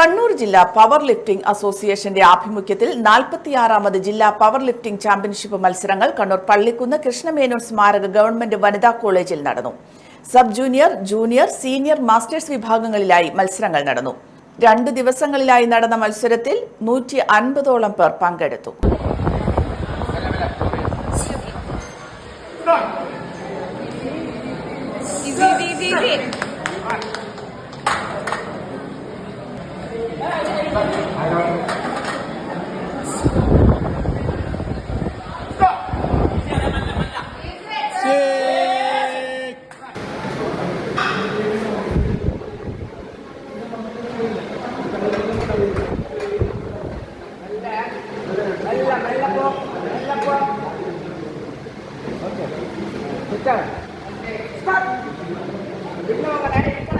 കണ്ണൂർ ജില്ലാ power lifting അസോസിയേഷന്റെ ആഭിമുഖ്യത്തിൽ നാൽപ്പത്തിയാറാമത് ജില്ലാ പവർ ലിഫ്റ്റിംഗ് ചാമ്പ്യൻഷിപ്പ് മത്സരങ്ങൾ കണ്ണൂർ പള്ളിക്കുന്ന് കൃഷ്ണമേനോൻ സ്മാരക ഗവൺമെന്റ് വനിതാ കോളേജിൽ നടന്നു. Sub junior junior senior masters വിഭാഗങ്ങളിലായി മത്സരങ്ങൾ നടന്നു. രണ്ടു ദിവസങ്ങളിലായി നടന്ന മത്സരത്തിൽ നൂറ്റി അൻപതോളം പേർ പങ്കെടുത്തു. Start. Đứng đâu vào đấy.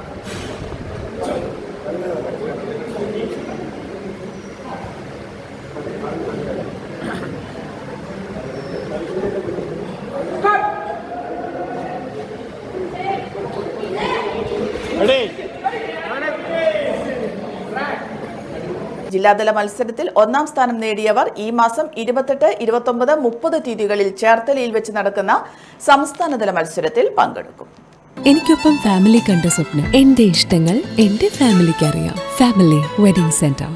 ജില്ലാതല മത്സരത്തിൽ ഒന്നാം സ്ഥാനം നേടിയവർ ഈ മാസം ഇരുപത്തെട്ട് ഇരുപത്തൊമ്പത് മുപ്പത് തീയതികളിൽ ചേർത്തലയിൽ വെച്ച് നടക്കുന്ന സംസ്ഥാനതല മത്സരത്തിൽ പങ്കെടുക്കും. എനിക്കൊപ്പം ഫാമിലി കണ്ട സ്വപ്നം എന്റെ ഇഷ്ടങ്ങൾ എന്റെ ഫാമിലിക്ക് അറിയാം. Family wedding centre